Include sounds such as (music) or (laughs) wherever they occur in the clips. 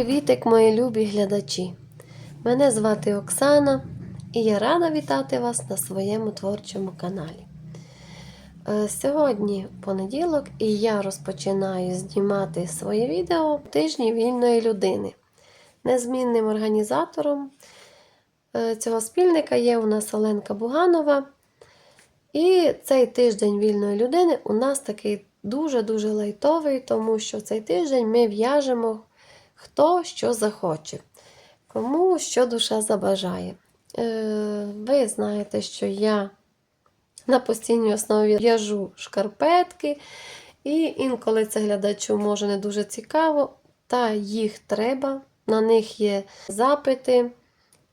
Привітик, мої любі глядачі! Мене звати Оксана і я рада вітати вас на своєму творчому каналі. Е, Сьогодні понеділок, і я розпочинаю знімати своє відео тижні вільної людини. Незмінним організатором е, цього спільника є у нас Оленка Буганова. І цей тиждень вільної людини у нас такий дуже-дуже лайтовий, тому що цей тиждень ми в'яжемо хто що захоче, кому що душа забажає. Е, ви знаєте, що я на постійній основі в'яжу шкарпетки, і інколи це глядачу може не дуже цікаво, та їх треба. На них є запити.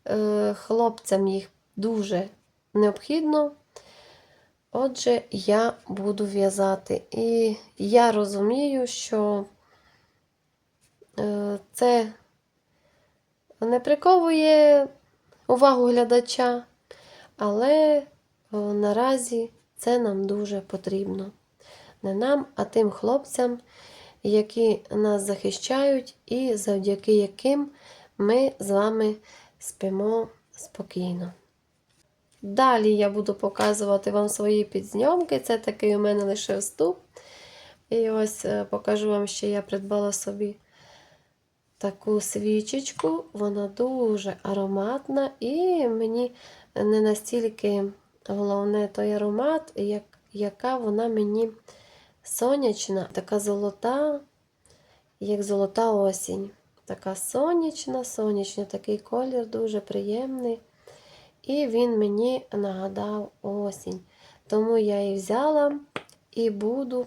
Е, хлопцям їх дуже необхідно. Отже, я буду в'язати. І я розумію, що це не приковує увагу глядача, але наразі це нам дуже потрібно. Не нам, а тим хлопцям, які нас захищають, і завдяки яким ми з вами спимо спокійно. Далі я буду показувати вам свої підзньомки. Це такий у мене лише вступ. І ось е, покажу вам, що я придбала собі таку свічечку. Вона дуже ароматна, і мені не настільки головне той аромат, як, яка вона мені сонячна, така золота, як золота осінь. Така сонячна, сонячна, такий колір дуже приємний. І він мені нагадав осінь. Тому я її взяла і буду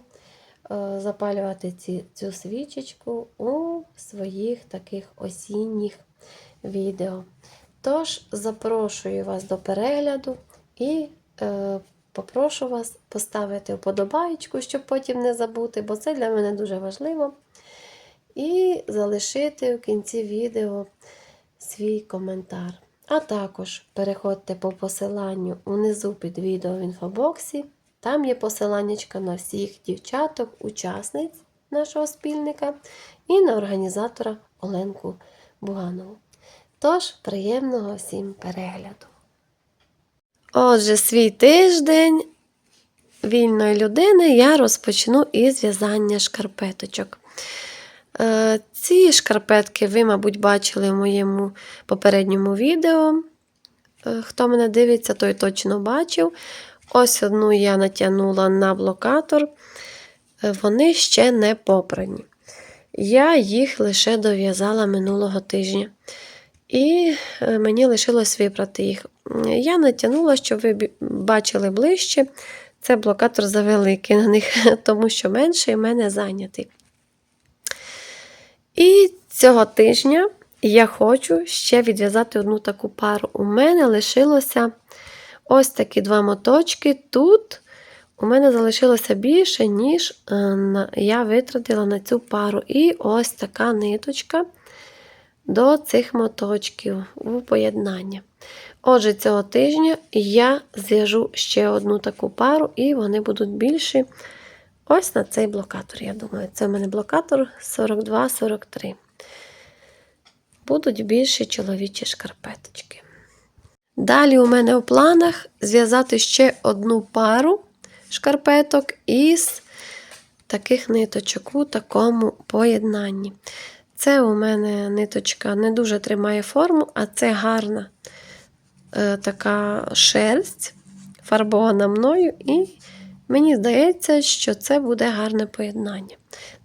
запалювати ці, цю свічечку у своїх таких осінніх відео. Тож, запрошую вас до перегляду і е, попрошу вас поставити вподобайку, щоб потім не забути, бо це для мене дуже важливо. І залишити в кінці відео свій коментар. А також переходьте по посиланню унизу під відео в інфобоксі. Там є посилання на всіх дівчаток, учасниць нашого спільника і на організатора Оленку Буганову. Тож, приємного всім перегляду! Отже, свій тиждень вільної людини я розпочну із в'язання шкарпеточок. Е, Ці шкарпетки ви, мабуть, бачили в моєму попередньому відео. Е, Хто мене дивиться, той точно бачив. Ось одну я натягнула на блокатор, Е, вони ще не попрані. Я їх лише дов'язала минулого тижня. І е, мені лишилось випрати їх. Я натягнула, щоб ви бачили ближче. Це блокатор завеликий на них, (laughs) тому що менший в мене зайнятий. І цього тижня я хочу ще відв'язати одну таку пару. У мене лишилося ось такі два моточки. Тут у мене залишилося більше, ніж е, я витратила на цю пару. І ось така ниточка до цих моточків у поєднання. Отже, цього тижня я зв'яжу ще одну таку пару, і вони будуть більші. Ось на цей блокатор, я думаю. Це в мене блокатор 42-43. Будуть більші чоловічі шкарпеточки. Далі у мене у планах зв'язати ще одну пару шкарпеток із таких ниточок у такому поєднанні. Це у мене ниточка не дуже тримає форму, а це гарна е, така шерсть, фарбована мною, і мені здається, що це буде гарне поєднання.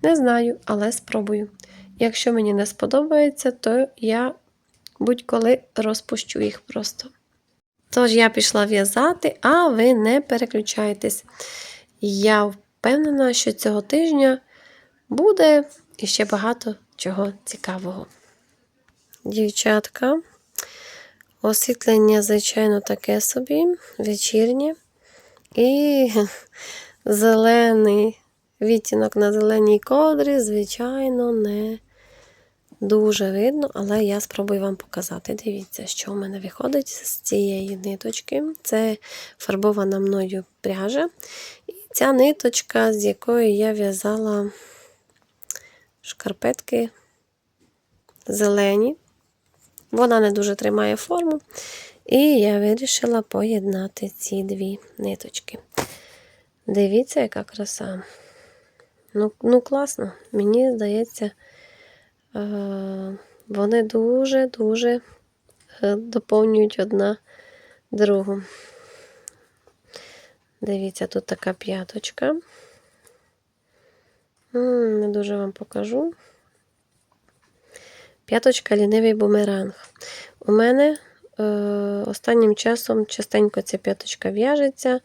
Не знаю, але спробую. Якщо мені не сподобається, то я будь-коли розпущу їх просто. Тож я пішла в'язати, а ви не переключайтесь. Я впевнена, що цього тижня буде іще багато чого цікавого. Дівчатка, освітлення, звичайно, таке собі, вечірнє. І (laughs) зелений відтінок на зеленій кодрі, звичайно, не дуже видно, але я спробую вам показати. Дивіться, що в мене виходить з цієї ниточки. Це фарбована мною пряжа. І ця ниточка, з якої я в'язала шкарпетки зелені. Вона не дуже тримає форму. І я вирішила поєднати ці дві ниточки. Дивіться, яка краса. Ну, ну класно. Мені здається, вони дуже-дуже е, доповнюють одна другу. Дивіться, тут така п'яточка. Не дуже вам покажу. П'яточка лінивий бумеранг. У мене е, останнім часом частенько ця п'яточка в'яжеться.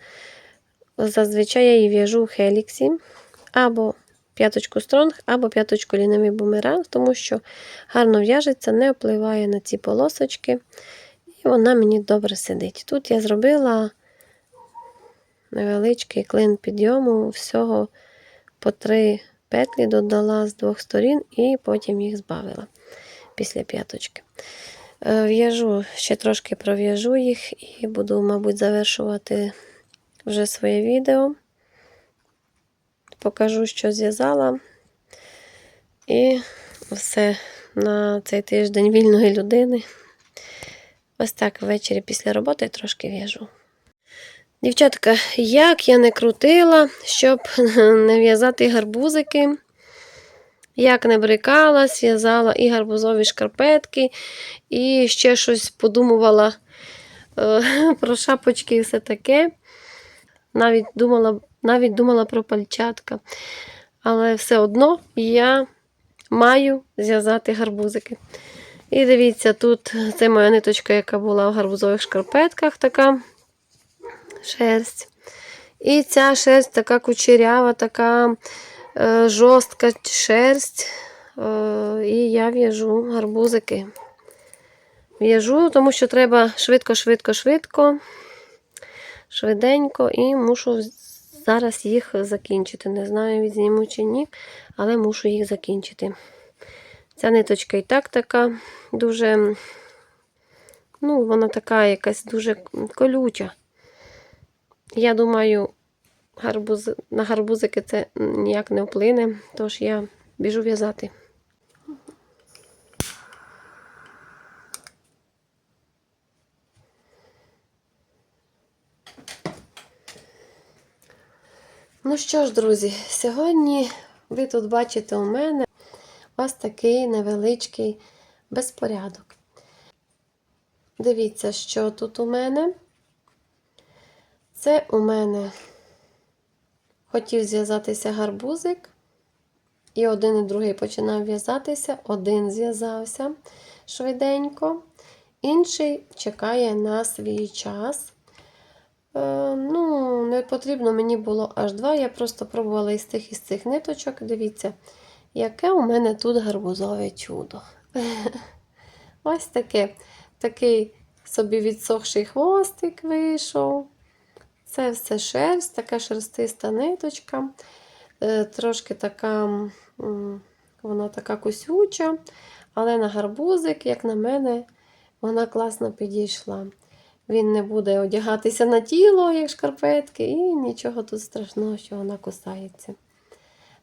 Зазвичай я її в'яжу в хеліксі, або п'яточку стронг, або п'яточку лінивий бумеранг, тому що гарно в'яжеться, не впливає на ці полосочки, і вона мені добре сидить. Тут я зробила невеличкий клин підйому, всього по три петлі додала з двох сторін, і потім їх збавила після п'яточки. Е, В'яжу, ще трошки пров'яжу їх і буду, мабуть, завершувати вже своє відео. Покажу, що зв'язала. І все на цей тиждень вільної людини. Ось так ввечері після роботи трошки в'яжу. Дівчатка, як я не крутила, щоб (laughs) не в'язати гарбузики. Як не брикалась, в'язала і гарбузові шкарпетки, і ще щось подумувала е, (laughs) про шапочки і все таке. Навіть думала, навіть думала про пальчатка. Але все одно я маю зв'язати гарбузики. І дивіться, тут це моя ниточка, яка була в гарбузових шкарпетках, така шерсть. І ця шерсть така кучерява, така е, жорстка шерсть. Е, і я в'яжу гарбузики. В'яжу, тому що треба швидко, швидко, швидко, швиденько, і мушу зараз їх закінчити. Не знаю, відзніму чи ні, але мушу їх закінчити. Ця ниточка і так така дуже, ну, вона така якась дуже колюча. Я думаю, гарбуз... на гарбузики це ніяк не вплине, тож я біжу в'язати. Ну що ж, друзі, сьогодні ви тут бачите у мене ось такий невеличкий безпорядок. Дивіться, що тут у мене. Це у мене хотів зв'язатися гарбузик, і один і другий починав в'язатися, один зв'язався швиденько, інший чекає на свій час. Е, ну, не потрібно мені було аж два. Я просто пробувала із тих із цих ниточок. Дивіться, яке у мене тут гарбузове чудо. (laughs) Ось таке. Такий собі відсохший хвостик вийшов. Це все шерсть, така шерстиста ниточка. Е, Трошки така, вона така косюча, але на гарбузик, як на мене, вона класно підійшла. Він не буде одягатися на тіло, як шкарпетки, і нічого тут страшного, що вона кусається.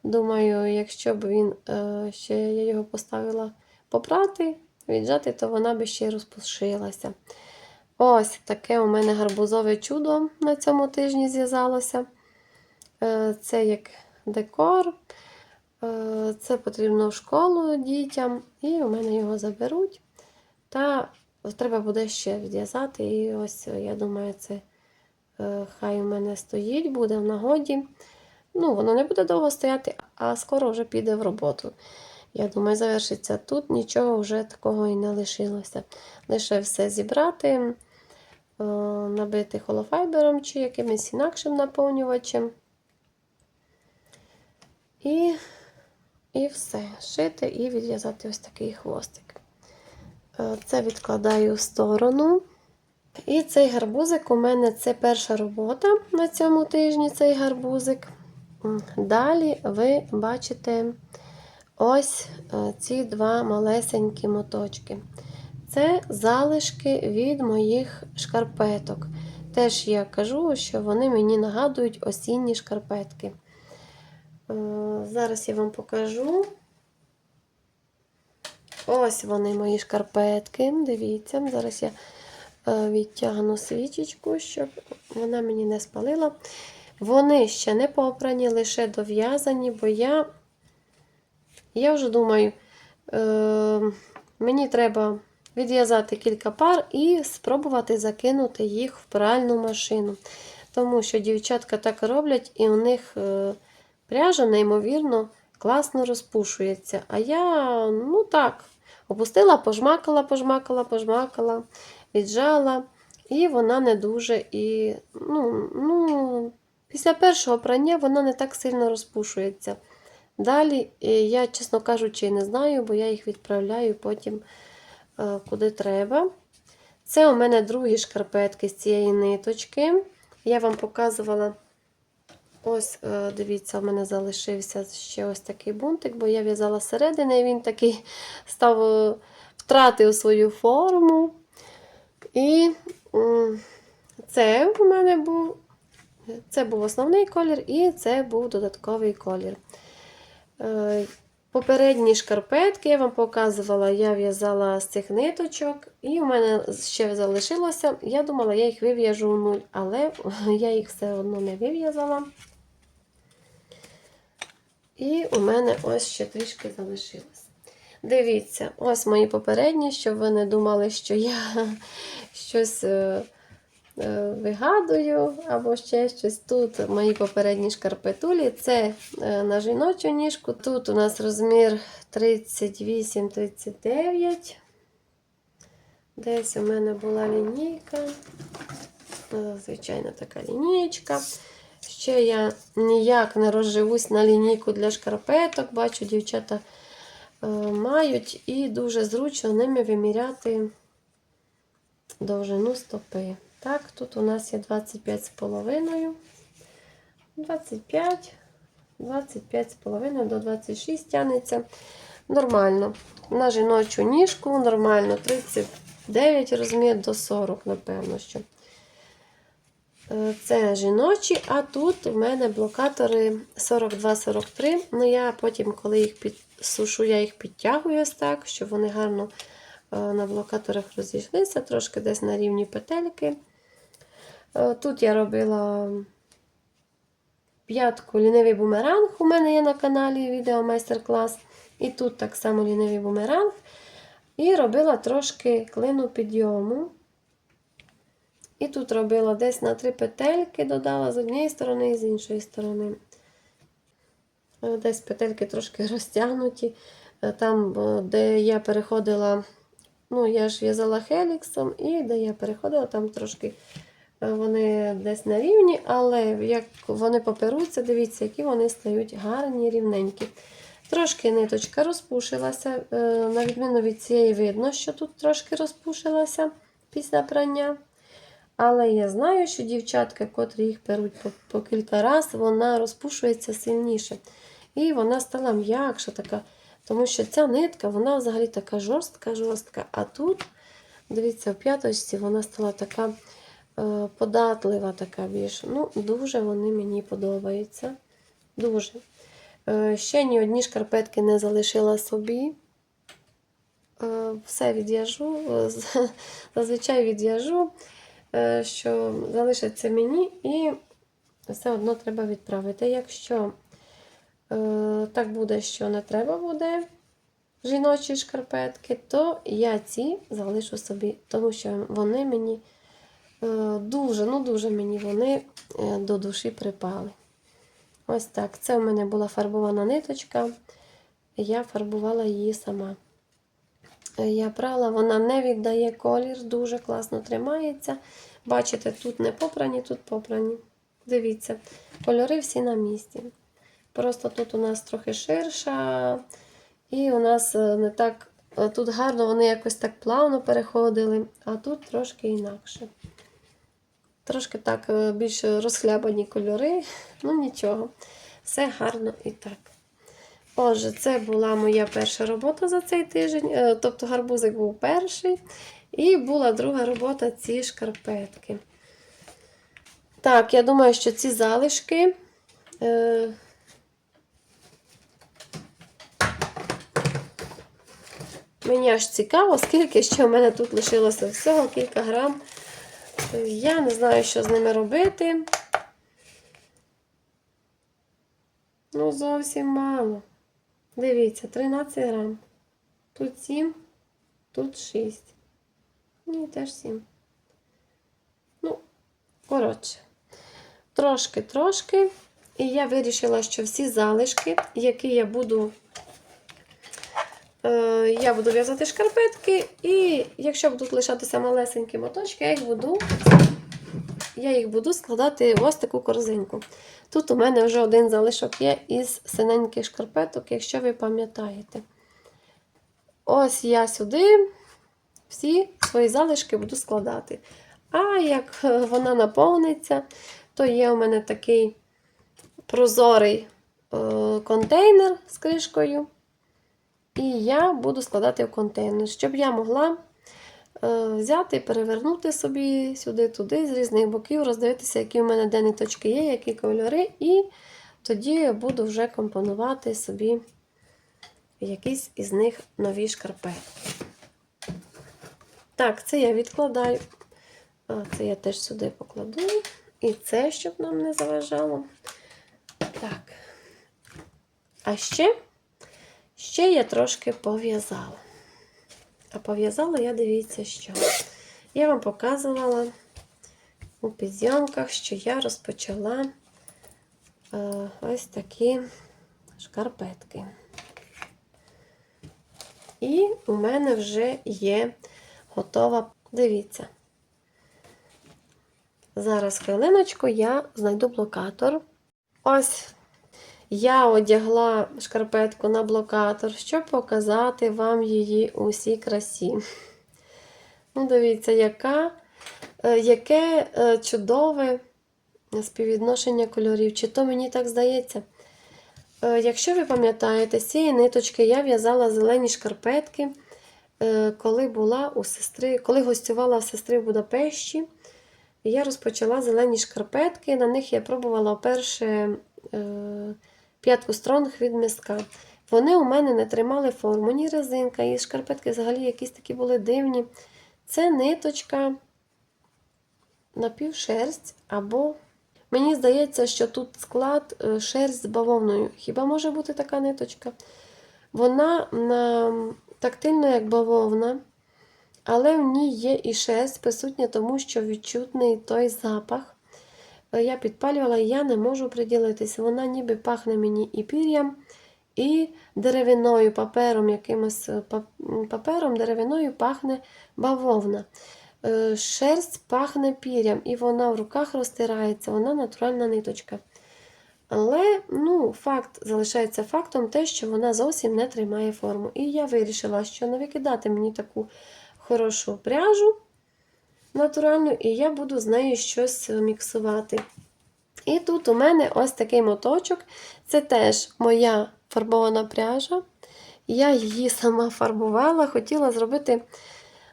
Думаю, якщо б він е, ще я його поставила попрати, віджати, то вона би ще розпушилася. Ось таке у мене гарбузове чудо на цьому тижні зв'язалося. Е, Це як декор. Е, Це потрібно в школу дітям, і у мене його заберуть. Та треба буде ще зв'язати. І ось, я думаю, це е, хай у мене стоїть, буде в нагоді. Ну, воно не буде довго стояти, а скоро вже піде в роботу. Я думаю, завершиться тут, нічого вже такого і не лишилося. Лише все зібрати, е, набити холофайбером чи якимось інакшим наповнювачем. І, і все. Шити і відв'язати ось такий хвостик. Е, Це відкладаю в сторону. І цей гарбузик у мене це перша робота на цьому тижні цей гарбузик. Далі ви бачите ось е, ці два малесенькі моточки. Це залишки від моїх шкарпеток. Теж я кажу, що вони мені нагадують осінні шкарпетки. Е, Зараз я вам покажу. Ось вони мої шкарпетки. Дивіться, зараз я е, відтягну свічечку, щоб вона мені не спалила. Вони ще не попрані, лише дов'язані, бо я, я вже думаю, е, мені треба відв'язати кілька пар і спробувати закинути їх в пральну машину. Тому що дівчатка так роблять, і у них е, пряжа, неймовірно, класно розпушується. А я, ну так, опустила, пожмакала, пожмакала, пожмакала, віджала, і вона не дуже і, ну, ну, після першого прання вона не так сильно розпушується. Далі, е, я, чесно кажучи, не знаю, бо я їх відправляю потім е, куди треба. Це у мене другі шкарпетки з цієї ниточки. Я вам показувала. Ось, е, дивіться, у мене залишився ще ось такий бунтик, бо я в'язала середини, і він такий (laughs) став, е, втратив свою форму. І це у мене був, це був основний колір, і це був додатковий колір. Е, Попередні шкарпетки я вам показувала, я в'язала з цих ниточок, і у мене ще залишилося. Я думала, я їх вив'яжу в нуль, але (laughs) я їх все одно не вив'язала. І у мене ось ще трішки залишилось. Дивіться, ось мої попередні, щоб ви не думали, що я (laughs) щось е, е, вигадую або ще щось. Тут мої попередні шкарпетулі. Це е, на жіночу ніжку. Тут у нас розмір 38-39. Десь у мене була лінійка. Звичайна така лінійка. Ще я ніяк не розживусь на лінійку для шкарпеток. Бачу, дівчата е, мають і дуже зручно ними виміряти довжину стопи. Так, тут у нас є 25,5. 25, 25,5 до 26 тягнеться. Нормально. На жіночу ніжку нормально 39 розмір до 40, напевно. що. Е, Це жіночі, а тут у мене блокатори 42-43. Ну, я потім, коли їх підсушу, я їх підтягую ось так, щоб вони гарно е, на блокаторах розійшлися, трошки десь на рівні петельки. Е, Тут я робила п'ятку лінивий бумеранг. У мене є на каналі відео майстер-клас. І тут так само лінивий бумеранг. І робила трошки клину підйому. І тут робила десь на три петельки, додала з однієї сторони і з іншої сторони. Е, Десь петельки трошки (laughs) розтягнуті. Е, Там, е, де я переходила, ну, я ж в'язала хеліксом, і де я переходила, там трошки вони десь на рівні, але як вони поперуться, дивіться, які вони стають гарні, рівненькі. Трошки ниточка розпушилася. На відміну від цієї, видно, що тут трошки розпушилася після прання. Але я знаю, що дівчатка, котрі їх перуть по, по кілька разів, вона розпушується сильніше. І вона стала м'якша така. Тому що ця нитка, вона взагалі така жорстка-жорстка. А тут, дивіться, в п'яточці вона стала така е, податлива, така більш. Ну, дуже вони мені подобаються. Дуже. Е, ще ні одні шкарпетки не залишила собі. Е, все відв'яжу, е, (laughs) зазвичай відв'яжу е, що залишиться мені, і все одно треба відправити. Якщо е, так буде, що не треба буде жіночі шкарпетки, то я ці залишу собі, тому що вони мені е, дуже, ну дуже мені вони е, до душі припали. Ось так. Це у мене була фарбована ниточка. Я фарбувала її сама. Я прала, вона не віддає колір, дуже класно тримається. Бачите, тут не попрані, тут попрані. Дивіться, кольори всі на місці. Просто тут у нас трохи ширша, і у нас е, не так. е, Тут гарно вони якось так плавно переходили, а тут трошки інакше. Трошки так е, більш розхлябані кольори, ну нічого, все гарно і так. Отже, це була моя перша робота за цей тиждень. е, Тобто гарбузик був перший. І була друга робота ці шкарпетки. Так, я думаю, що ці залишки. Е, Мені аж цікаво, скільки ще в мене тут лишилося всього, кілька грам. Я не знаю, що з ними робити. Ну, зовсім мало. Дивіться, 13 грам. Тут 7, тут 6. Ні, теж 7. Ну, коротше, трошки-трошки. І я вирішила, що всі залишки, які я буду. Е, я буду в'язати шкарпетки, і якщо будуть лишатися малесенькі моточки, я їх буду я їх буду складати в ось таку корзинку. Тут у мене вже один залишок є із синеньких шкарпеток, якщо ви пам'ятаєте. Ось я сюди всі свої залишки буду складати. А як е, вона наповниться, то є у мене такий прозорий е, контейнер з кришкою. І я буду складати в контейнер, щоб я могла взяти, перевернути собі сюди-туди, з різних боків, роздивитися, які в мене де ниточки є, які кольори, і тоді я буду вже компонувати собі якісь із них нові шкарпетки. Так, це я відкладаю. Це я теж сюди покладу. І це, щоб нам не заважало. Так. А ще, ще я трошки пов'язала. А пов'язала я, дивіться, що. Я вам показувала у підйомках, що я розпочала е, ось такі шкарпетки. І у мене вже є готова. Дивіться. Зараз хвилиночку я знайду блокатор. Ось я одягла шкарпетку на блокатор, щоб показати вам її у всій красі. Ну, Дивіться, яка, е, яке е, чудове співвідношення кольорів. Чи то мені так здається? Е, Якщо ви пам'ятаєте, з цієї ниточки я в'язала зелені шкарпетки, коли була у сестри, коли гостювала в сестри в Будапешті. Я розпочала зелені шкарпетки. На них я пробувала вперше е, п'ятку стронг від миска. Вони у мене не тримали форму, ні резинка, і шкарпетки взагалі якісь такі були дивні. Це ниточка напівшерсть, або мені здається, що тут склад е, шерсть з бавовною. Хіба може бути така ниточка? Вона на, тактильно як бавовна. Але в ній є і шерсть присутня, тому що відчутний той запах. Е, Я підпалювала, я не можу приділитися. Вона ніби пахне мені і пір'ям, і деревиною папером, якимось е, папером, деревиною пахне бавовна. Е, Шерсть пахне пір'ям, і вона в руках розтирається, вона натуральна ниточка. Але ну, факт залишається фактом те, що вона зовсім не тримає форму. І я вирішила, що не викидати мені таку хорошу пряжу натуральну, і я буду з нею щось міксувати. І тут у мене ось такий моточок. Це теж моя фарбована пряжа. Я її (laughs) сама фарбувала, хотіла зробити.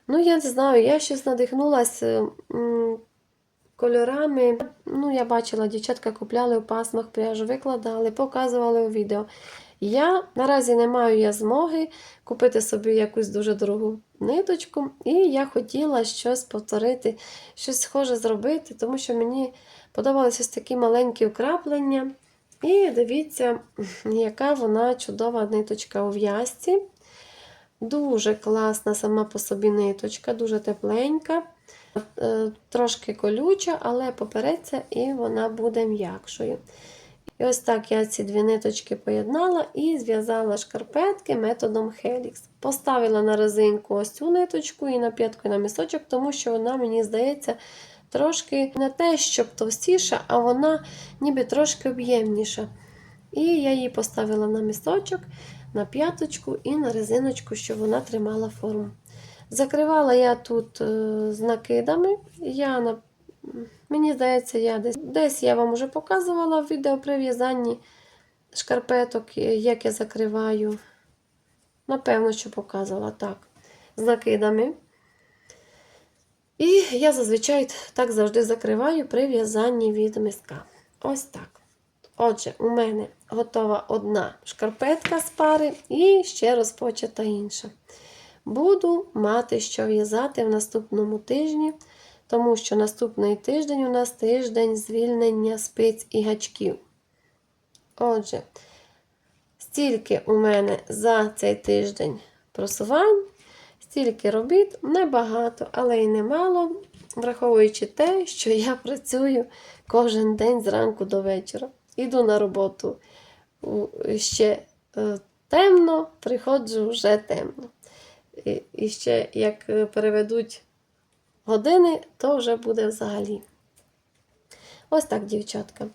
Ну, я не знаю, я щось надихнулася м, кольорами. Ну, я бачила, дівчатка купляли у пасмах пряжу, викладали, показували у відео. Я наразі не маю я змоги купити собі якусь дуже дорогу ниточку, і я хотіла щось повторити, щось схоже зробити, тому що мені подобалися такі маленькі вкраплення. І дивіться, яка вона чудова ниточка у в'язці. Дуже класна сама по собі ниточка, дуже тепленька, Е, трошки колюча, але попереться і вона буде м'якшою. І ось так я ці дві ниточки поєднала і зв'язала шкарпетки методом Helix. Поставила на резинку ось цю ниточку і на п'ятку і на місочок, тому що вона, мені здається, трошки не те, щоб товстіша, а вона ніби трошки об'ємніша. І я її поставила на місточок, на п'яточку і на резиночку, щоб вона тримала форму. Закривала я тут е, з накидами. Я Мені здається, я десь десь я вам вже показувала в відео при в'язанні шкарпеток, як я закриваю. Напевно, що показувала так, з накидами. І я зазвичай так завжди закриваю при в'язанні від миска. Ось так. Отже, у мене готова одна шкарпетка з пари і ще розпочата інша. буду мати що в'язати в наступному тижні, тому що наступний тиждень у нас тиждень звільнення спиць і гачків. Отже, стільки у мене за цей тиждень просувань, стільки робіт, небагато, але й немало, враховуючи те, що я працюю кожен день зранку до вечора. Іду на роботу ще е, темно, приходжу вже темно. І, ще як е, переведуть години, то вже буде взагалі. Ось так, дівчатка.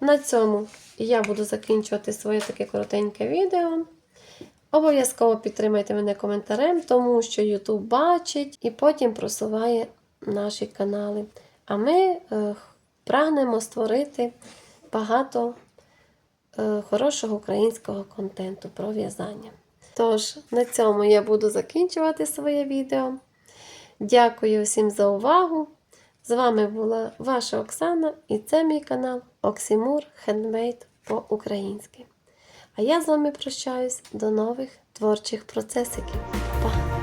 На цьому я буду закінчувати своє таке коротеньке відео. Обов'язково підтримайте мене коментарем, тому що YouTube бачить і потім просуває наші канали. А ми е, прагнемо створити багато е, хорошого українського контенту про в'язання. Тож, на цьому я буду закінчувати своє відео. Дякую всім за увагу. З вами була ваша Оксана і це мій канал Оксімур Хендмейд по-українськи. А я з вами прощаюсь до нових творчих процесиків. Па!